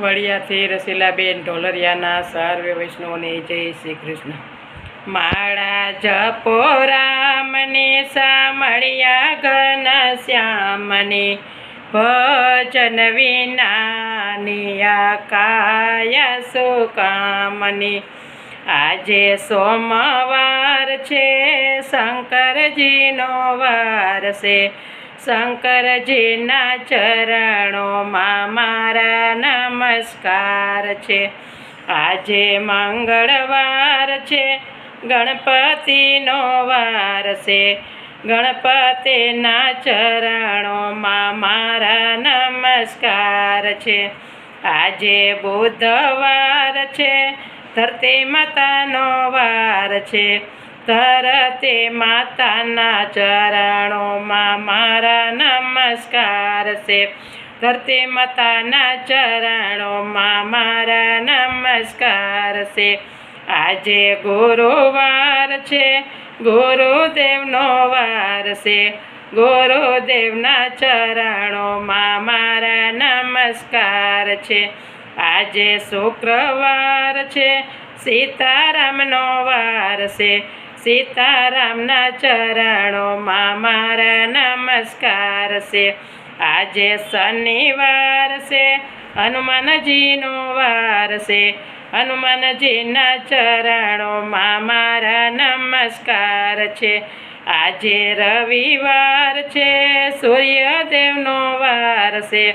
વડિયાથી રસીલાબેન ઢોલરિયાના સર્વે વૈષ્ણવને જય શ્રી કૃષ્ણ. માળા જપો રામને સામળિયા ઘન શ્યામને, ભજન વિનાનિયા કાય સુકામને. આજે સોમવાર છે, શંકરજીનો વાર છે શંકરજીના ચરણોમાં મારા નમસ્કાર છે. આજે મંગળવાર છે, ગણપતિનો વાર છે. ગણપતિના ચરણોમાં મારા નમસ્કાર છે. આજે બુધવાર છે, ધરતી માતાનો વાર છે. ધરતી માતાના ચરણોમાં મારા નમસ્કાર છે. ધરતી માતાના ચરણોમાં મારા નમસ્કાર છે. આજે ગુરુવાર છે, ગુરુદેવનો વાર છે. ગુરુદેવના ચરણોમાં મારા નમસ્કાર છે. આજે શુક્રવાર છે, સીતારામનો વાર છે. સીતારામના ચરણોમાં મારા નમસ્કાર છે. આજે શનિવાર છે, હનુમાનજીનો વાર છે. હનુમાનજીના ચરણોમાં મારા નમસ્કાર છે. આજે રવિવાર છે, સૂર્યદેવનો વાર છે.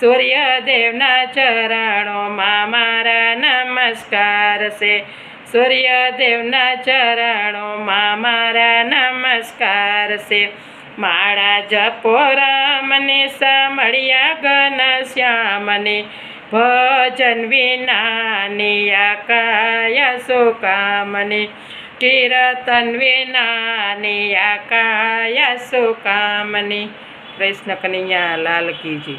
સૂર્યદેવના ચરણોમાં મારા નમસ્કાર છે. સૂર્યદેવના ચરણોમાં મારા નમસ્કાર છે. માળા જપો રામને સામળિયા ઘન શ્યામને. ભજન વિનાની આ કાય સુકામને. કીર્તન વિનાની આ કાય સુકામને. કૃષ્ણ કનૈયા લાલ કી જી